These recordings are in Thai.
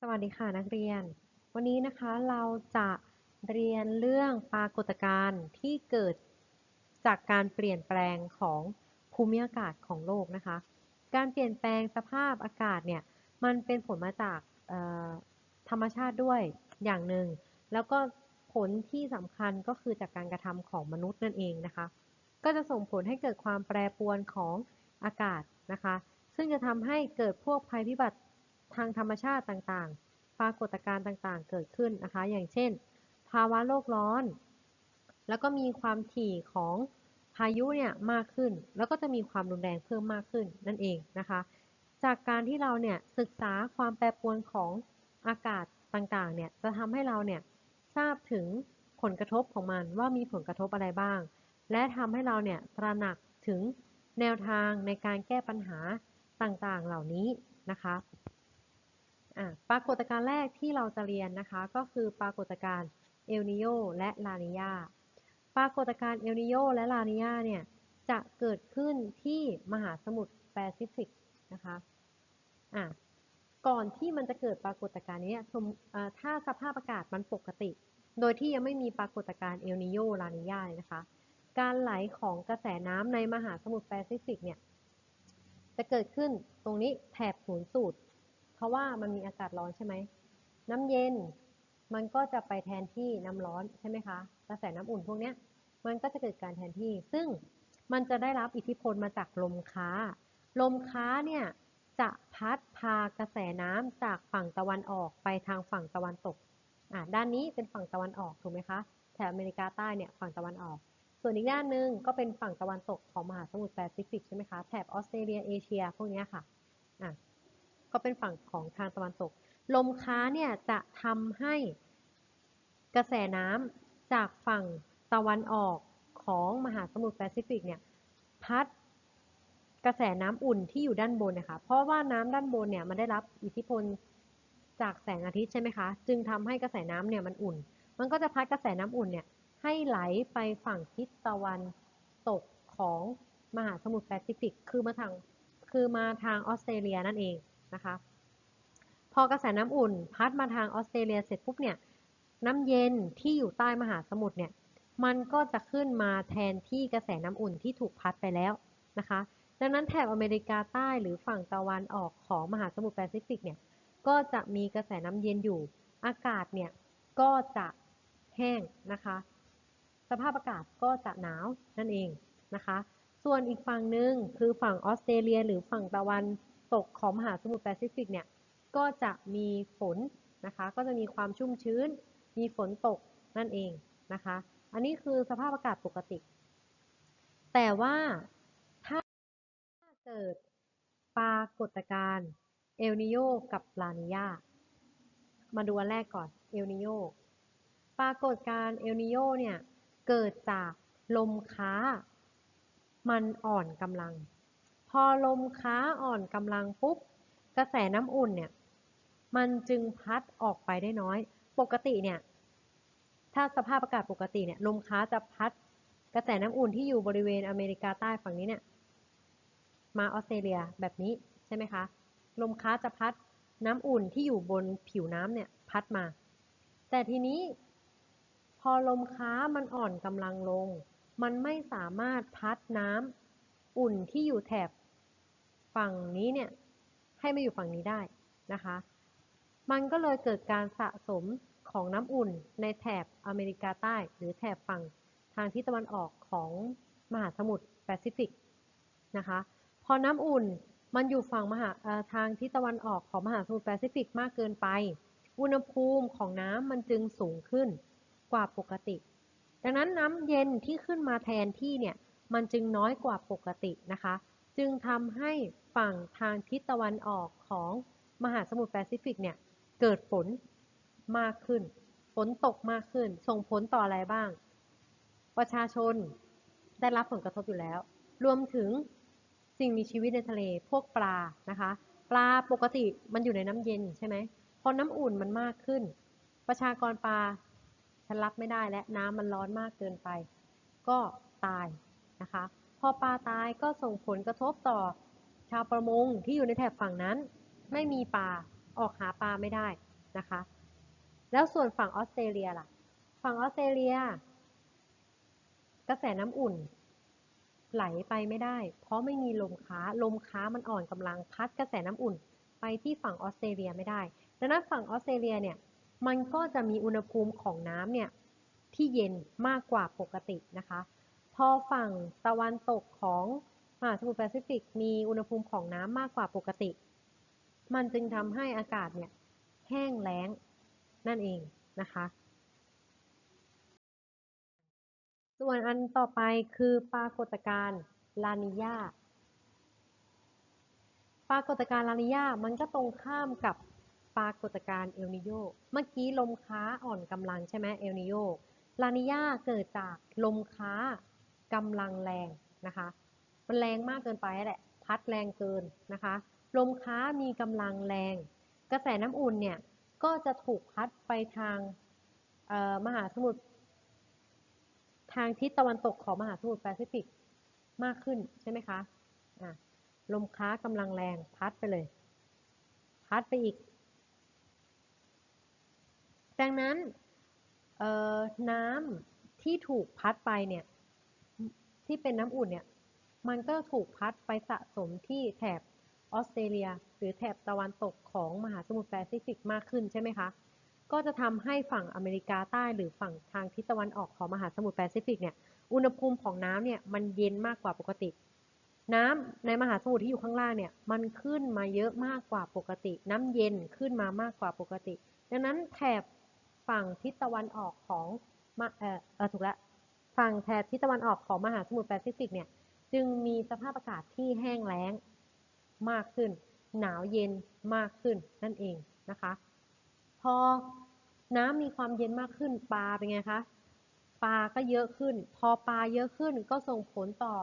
สวัสดีค่ะนักเรียน วันนี้นะคะเราจะเรียนเรื่องปรากฏการณ์ที่เกิดจากการเปลี่ยนแปลงของภูมิอากาศของโลกนะคะ การเปลี่ยนแปลงสภาพอากาศเนี่ยมันเป็นผลมาจากธรรมชาติด้วยอย่างหนึ่ง แล้วก็ผลที่สำคัญก็คือจากการกระทำของมนุษย์นั่นเองนะคะ ก็จะส่งผลให้เกิดความแปรปรวนของอากาศนะคะ ซึ่งจะทำให้เกิดพวกภัยพิบัติ ทางธรรมชาติต่างๆ ปรากฏการณ์ต่างๆ เกิดขึ้นนะคะ อย่างเช่น ภาวะโลกร้อน แล้วก็มีความถี่ของพายุเนี่ยมากขึ้น แล้วก็จะมีความรุนแรงเพิ่มมากขึ้นนั่นเองนะคะ จากการที่เราเนี่ยศึกษาความแปรปรวนของอากาศต่างๆ เนี่ยจะทำให้เราเนี่ยทราบถึงผลกระทบของมันว่ามีผลกระทบอะไรบ้าง และทำให้เราเนี่ยตระหนักถึงแนวทางในการแก้ปัญหาต่างๆ เหล่านี้นะคะ ปรากฏการณ์แรกที่เราจะเรียนนะคะก็คือปรากฏการณ์เอลนิโยและลานิญาปรากฏการณ์เอลนิโยและลานิญาเนี่ยจะเกิดขึ้นที่มหาสมุทรแปซิฟิกนะคะอะก่อนที่มันจะเกิดปรากฏการณ์นี้ถ้าสภาพอากาศมันปกติ โดยที่ยังไม่มีปรากฏการณ์เอลนิโยลานิญานะคะ การไหลของกระแสน้ำในมหาสมุทรแปซิฟิกเนี่ยจะเกิดขึ้นตรงนี้แถบศูนย์สูตร เพราะว่ามันมีอากาศร้อนใช่ไหมน้ำเย็นมันก็จะไปแทนที่น้ำร้อนใช่ไหมคะกระแสน้ำอุ่นพวกนี้มันก็จะเกิดการแทนที่ ซึ่งมันจะได้รับอิทธิพลมาจากลมค้า ลมค้าเนี่ยจะพัดพากระแสน้ำจากฝั่งตะวันออกไปทางฝั่งตะวันตกอ่าด้านนี้เป็นฝั่งตะวันออกถูกไหมคะแถบอเมริกาใต้เนี่ยฝั่งตะวันออก ส่วนอีกด้านหนึ่งก็เป็นฝั่งตะวันตกของมหาสมุทรแปซิฟิกใช่ไหมคะแถบออสเตรเลียเอเชียพวกนี้ค่ะอ่า ก็เป็นฝั่งของทางตะวันตก ลมค้าเนี่ยจะทำให้กระแสน้ำจากฝั่งตะวันออกของมหาสมุทรแปซิฟิกเนี่ยพัดกระแสน้ำอุ่นที่อยู่ด้านบนนะคะ เพราะว่าน้ำด้านบนเนี่ยมันได้รับอิทธิพลจากแสงอาทิตย์ใช่ไหมคะ จึงทำให้กระแสน้ำเนี่ยมันอุ่น มันก็จะพัดกระแสน้ำอุ่นเนี่ยให้ไหลไปฝั่งทิศตะวันตกของมหาสมุทรแปซิฟิก คือมาทาง คือมาทางออสเตรเลียนั่นเอง นะคะ พอกระแสน้ำอุ่นพัดมาทางออสเตรเลียเสร็จปุ๊บเนี่ยน้ำเย็นที่อยู่ใต้มหาสมุทรเนี่ยมันก็จะขึ้นมาแทนที่กระแสน้ำอุ่นที่ถูกพัดไปแล้วนะคะ ดังนั้นแถบอเมริกาใต้หรือฝั่งตะวันออกของมหาสมุทรแปซิฟิกเนี่ยก็จะมีกระแสน้ำเย็นอยู่ อากาศเนี่ยก็จะแห้งนะคะ สภาพอากาศก็จะหนาวนั่นเองนะคะ ส่วนอีกฝั่งหนึ่งคือฝั่งออสเตรเลีย หรือฝั่งตะวัน ตกของมหาสมุทรแปซิฟิกเนี่ยก็จะมีฝนนะคะ ก็จะมีความชุ่มชื้น มีฝนตกนั่นเองนะคะ อันนี้คือสภาพอากาศปกติ แต่ว่าถ้าเกิดปรากฏการณ์เอลนิโยกับลานิญามาดูอันแรกก่อนเอลนิโยปรากฏการณ์เอลนิโยเนี่ยเกิดจากลมค้า มันอ่อนกำลัง อลมค้าอ่อนกำลังปุ๊บกระแสน้ำอุ่นเนี่ยมันจึงพัดออกไปได้น้อย ปกติเนี่ยถ้าสภาพอากาศปกติเนี่ยลมค้าจะพัดกระแสน้ำอุ่นที่อยู่บริเวณอเมริกาใต้ฝั่งนี้เนี่ยมาออสเตรเลียแบบนี้ใช่ไหมคะลมค้าจะพัดน้ำอุ่นที่อยู่บนผิวน้ำเนี่ยพัดมา แต่ทีนี้พอลมค้ามันอ่อนกำลังลง มันไม่สามารถพัดน้ำอุ่นที่อยู่แถบ ฝั่งนี้เนี่ยให้มาอยู่ฝั่งนี้ได้นะคะ มันก็เลยเกิดการสะสมของน้ำอุ่นในแถบอเมริกาใต้ หรือแถบฝั่งทางทิศตะวันออกของมหาสมุทรแปซิฟิกนะคะ พอน้ำอุ่นมันอยู่ฝั่งมหาทางทิศตะวันออกของมหาสมุทรแปซิฟิกมากเกินไป อุณหภูมิของน้ำมันจึงสูงขึ้นกว่าปกติ ดังนั้นน้ำเย็นที่ขึ้นมาแทนที่เนี่ยมันจึงน้อยกว่าปกตินะคะ จึงทำให้ฝั่งทางทิศตะวันออกของมหาสมุทรแปซิฟิกเนี่ยเกิดฝนมากขึ้น ฝนตกมากขึ้น ส่งผลต่ออะไรบ้าง ประชาชนได้รับผลกระทบอยู่แล้ว รวมถึงสิ่งมีชีวิตในทะเลพวกปลานะคะ ปลาปกติมันอยู่ในน้ำเย็นใช่ไหมพอน้ำอุ่นมันมากขึ้น ประชากรปลาฉันรับไม่ได้และน้ำมันร้อนมากเกินไป ก็ตายนะคะ พอปลาตายก็ส่งผลกระทบต่อ ชาวประมงที่อยู่ในแถบฝั่งนั้น ไม่มีปลาออกหาปลาไม่ได้นะคะ แล้วส่วนฝั่งออสเตรเลียล่ะ ฝั่งออสเตรเลีย กระแสน้ำอุ่น ไหลไปไม่ได้ เพราะไม่มีลมค้าลมค้ามันอ่อนกำลังพัดกระแสน้ำอุ่น ไปที่ฝั่งออสเตรเลียไม่ได้ดังนั้นฝั่งออสเตรเลียเนี่ยมันก็จะมีอุณหภูมิของน้ำเนี่ยที่เย็นมากกว่าปกตินะคะ พอฝั่งตะวันตกของมหาสมุทรแปซิฟิกมีอุณหภูมิของน้ำมากกว่าปกติ มันจึงทำให้อากาศเนี่ยแห้งแล้งนั่นเองนะคะ ส่วนอันต่อไปคือปรากฏการณ์ลานิญาปรากฏการณ์ลานิญามันก็ตรงข้ามกับปรากฏการณ์เอลนิโย เมื่อกี้ลมค้าอ่อนกำลังใช่ไหมเอลนิโย ลานิญาเกิดจากลมค้า กำลังแรงนะคะ มันแรงมากเกินไปแหละ พัดแรงเกินนะคะ ลมค้ามีกำลังแรง กระแสน้ำอุ่นเนี่ยก็จะถูกพัดไปทางมหาสมุทรทางทิศตะวันตกของมหาสมุทรแปซิฟิกมากขึ้นใช่ไหมคะะลมค้ากำลังแรงพัดไปเลย พัดไปอีก ดังนั้นน้ำที่ถูกพัดไปเนี่ย ที่เป็นน้ำอุ่นเนี่ย มันก็ถูกพัดไปสะสมที่แถบออสเตรเลีย หรือแถบตะวันตกของมหาสมุทรแปซิฟิกมากขึ้นใช่ไหมคะ ก็จะทำให้ฝั่งอเมริกาใต้หรือฝั่งทางทิศตะวันออกของมหาสมุทรแปซิฟิกเนี่ย อุณหภูมิของน้ำเนี่ยมันเย็นมากกว่าปกติ น้ำในมหาสมุทรที่อยู่ข้างล่างเนี่ย มันขึ้นมาเยอะมากกว่าปกติ น้ำเย็นขึ้นมามากกว่าปกติ ดังนั้นแถบฝั่งทิศตะวันออกของเออเออถูกแล้ว ฝั่งแถบทิศตะวันออกของมหาสมุทรแปซิฟิกเนี่ยจึงมีสภาพอากาศที่แห้งแล้งมากขึ้น หนาวเย็นมากขึ้นนั่นเองนะคะ พอน้ำมีความเย็นมากขึ้นปลาเป็นไงคะปลาก็เยอะขึ้น พอปลาเยอะขึ้นก็ส่งผลต่อ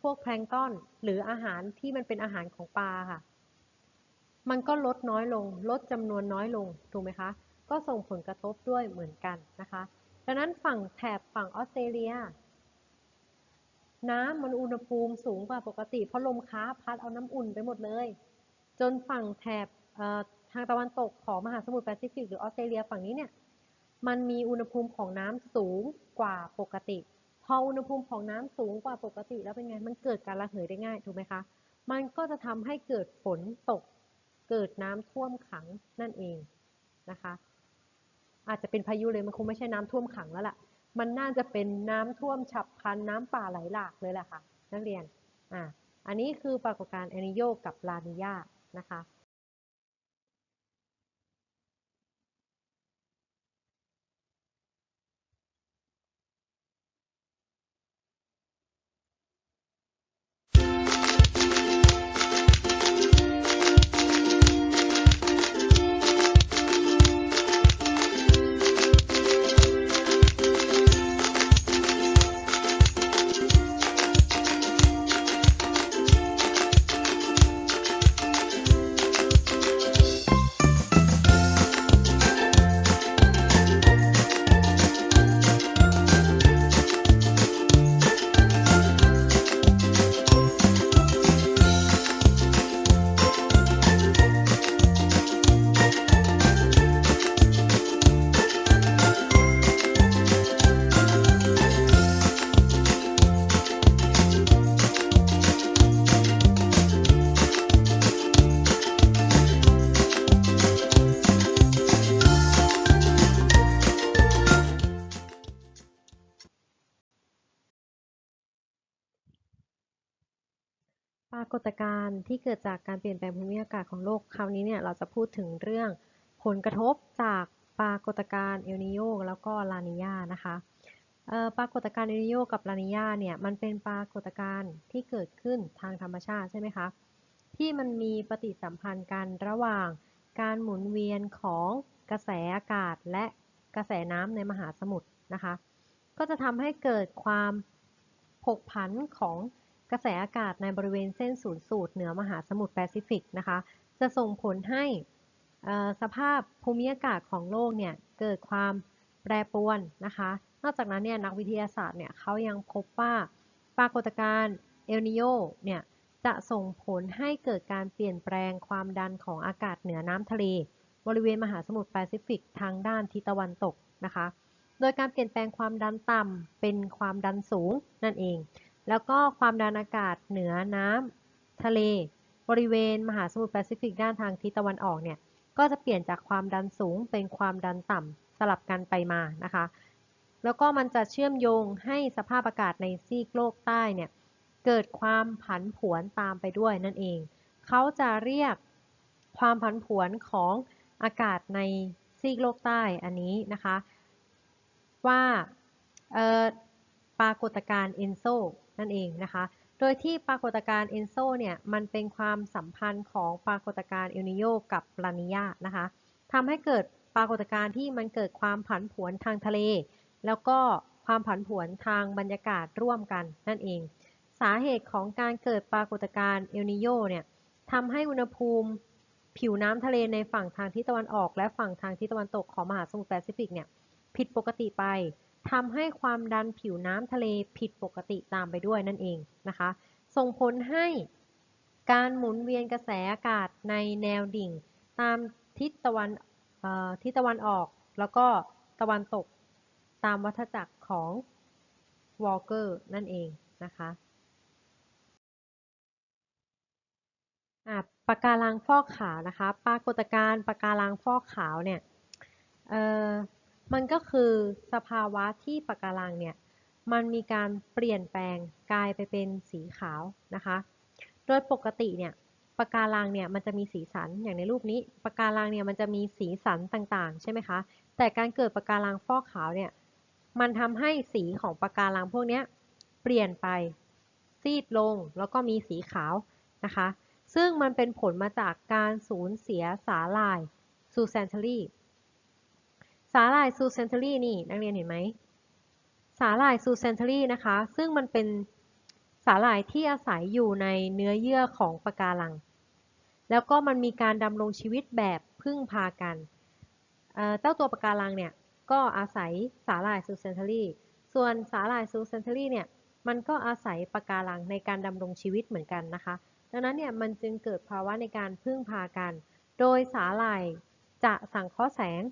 พวกแพลงก์ต้นหรืออาหารที่มันเป็นอาหารของปลาค่ะ มันก็ลดน้อยลง ลดจำนวนน้อยลงถูกไหมคะ ก็ส่งผลกระทบด้วยเหมือนกันนะคะ ดังนั้นฝั่งแถบฝั่งออสเตรเลีย น้ำมันอุณหภูมิสูงกว่าปกติ เพราะลมค้าพัดเอาน้ำอุ่นไปหมดเลย จนฝั่งแถบทางตะวันตกของมหาสมุทรแปซิฟิกหรือออสเตรเลียฝั่งนี้เนี่ยมันมีอุณหภูมิของน้ำสูงกว่าปกติ พออุณหภูมิของน้ำสูงกว่าปกติแล้วเป็นไง มันเกิดการระเหยได้ง่ายถูกไหมคะ มันก็จะทำให้เกิดฝนตก เกิดน้ำท่วมขังนั่นเองนะคะ อาจจะเป็นพายุเลยมันคงไม่ใช่น้ำท่วมขังแล้วล่ะ มันน่าจะเป็นน้ำท่วมฉับพลันน้ำป่าไหลหลากเลยแหละค่ะ นักเรียนอ่าอันนี้คือปรากฏการณ์เอนิโยกับลานิยานะคะากฏการณ์ที่เกิดจากการเปลี่ยนแปลงภูมิอากาศของโลก คราวนี้เนี่ยเราจะพูดถึงเรื่องผลกระทบจากปรากฏการณ์เอลนิโยแล้วก็ลานิญานะคะปรากฏการณ์เอลนิโยกับลานิญาเนี่ยมันเป็นปรากฏการณ์ที่เกิดขึ้นทางธรรมชาติใช่ไหมคะที่มันมีปฏิสัมพันธ์กันระหว่างการหมุนเวียนของกระแสอากาศและกระแสน้ำในมหาสมุทรนะคะ ก็จะทำให้เกิดความผกผันของ กระแสอากาศในบริเวณเส้นศูนย์สูตรเหนือมหาสมุทรแปซิฟิกนะคะ จะส่งผลให้สภาพภูมิอากาศของโลกเนี่ยเกิดความแปรปรวนนะคะ นอกจากนั้นเนี่ยนักวิทยาศาสตร์เนี่ยเขายังพบว่าปรากฏการณ์เอลนิโยเนี่ยจะส่งผลให้เกิดการเปลี่ยนแปลงความดันของอากาศเหนือน้ำทะเล บริเวณมหาสมุทรแปซิฟิกทางด้านทิศตะวันตกนะคะ โดยการเปลี่ยนแปลงความดันต่ำเป็นความดันสูงนั่นเอง แล้วก็ความดันอากาศเหนือน้ำทะเล บริเวณมหาสมุทรแปซิฟิกด้านทางทิศตะวันออกเนี่ยก็จะเปลี่ยนจากความดันสูงเป็นความดันต่ำสลับกันไปมานะคะ แล้วก็มันจะเชื่อมโยงให้สภาพอากาศในซีกโลกใต้เนี่ยเกิดความผันผวนตามไปด้วยนั่นเอง เขาจะเรียกความผันผวนของอากาศในซีกโลกใต้อันนี้นะคะ ว่าปรากฏการณ์เอนโซ นั่นเองนะคะ โดยที่ปรากฏการณ์เอนโซเนี่ยมันเป็นความสัมพันธ์ของปรากฏการณ์เอลนิโยกับลานิญานะคะทำให้เกิดปรากฏการณ์ที่มันเกิดความผันผวนทางทะเล แล้วก็ความผันผวนทางบรรยากาศร่วมกันนั่นเอง สาเหตุของการเกิดปรากฏการณ์เอลนิโยเนี่ยทำให้อุณหภูมิผิวน้ำทะเลในฝั่งทางทิศตะวันออก และฝั่งทางทิศตะวันตกของมหาสมุทรแปซิฟิกเนี่ยผิดปกติไป ทำให้ความดันผิวน้ำทะเลผิดปกติตามไปด้วยนั่นเองนะคะ ส่งผลให้การหมุนเวียนกระแสอากาศในแนวดิ่ง ตามทิศตะวันทิศตะวันออก แล้วก็ตะวันตกตามวัฏจักรของวอลเกอร์นั่นเองนะคะปะการังฟอกขาวนะคะ ปรากฏการณ์ปะการังฟอกขาวเนี่ย มันก็คือสภาวะที่ปะการังเนี่ยมันมีการเปลี่ยนแปลงกลายไปเป็นสีขาวนะคะ โดยปกติเนี่ยปะการังเนี่ยมันจะมีสีสันอย่างในรูปนี้ปะการังเนี่ยมันจะมีสีสันต่างๆ ใช่ไหมคะ แต่การเกิดปะการังฟอกขาวเนี่ยมันทำให้สีของปะการังพวกนี้เปลี่ยนไปซีดลงแล้วก็มีสีขาวนะคะ ซึ่งมันเป็นผลมาจากการสูญเสียสาหร่ายซูแซนเทอรี่ สาหร่ายซูเซนเทอรี่นี่นักเรียนเห็นไหมสาหร่ายซูเซนเทอรี่นะคะ ซึ่งมันเป็นสาหร่ายที่อาศัยอยู่ในเนื้อเยื่อของปะการัง แล้วก็มันมีการดำรงชีวิตแบบพึ่งพากันเจ้าตัวปะการังเนี่ยก็อาศัยสาหร่ายซูเซนเทอรี่ ส่วนสาหร่ายซูเซนเทอรี่เนี่ยมันก็อาศัยปะการังในการดำรงชีวิตเหมือนกันนะคะ ดังนั้นเนี่ยมันจึงเกิดภาวะในการพึ่งพากัน โดยสาหร่ายจะสังเคราะห์แสง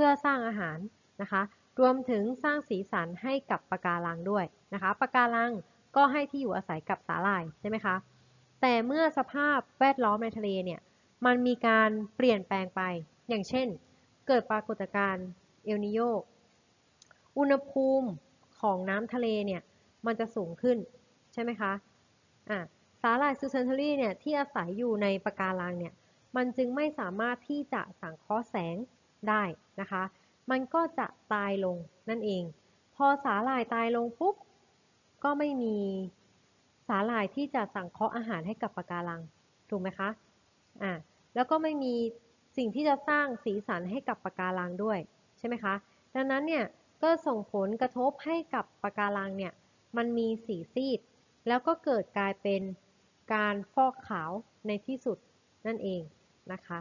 พื่อสร้างอาหารนะคะ รวมถึงสร้างสีสันให้กับปะการังด้วยนะคะปะการังก็ให้ที่อยู่อาศัยกับสาหร่ายใช่ไหมคะแต่เมื่อสภาพแวดล้อมในทะเลเนี่ยมันมีการเปลี่ยนแปลงไป อย่างเช่น เกิดปรากฏการณ์เอลนิโยอุณหภูมิของน้ำทะเลเนี่ยมันจะสูงขึ้นใช่ไหมคะอะสาหร่ายซูเซนเทอรี่เนี่ยที่อาศัยอยู่ในปะการังเนี่ยมันจึงไม่สามารถที่จะสังเคราะห์แสง ได้นะคะ มันก็จะตายลงนั่นเอง พอสาหร่ายตายลงปุ๊บก็ไม่มีสาหร่ายที่จะสังเคราะห์อาหารให้กับปะการังถูกไหมคะอ่าแล้วก็ไม่มีสิ่งที่จะสร้างสีสันให้กับปะการังด้วยใช่ไหมคะดังนั้นเนี่ยก็ส่งผลกระทบให้กับปะการังเนี่ยมันมีสีซีด แล้วก็เกิดกลายเป็นการฟอกขาวในที่สุดนั่นเองนะคะ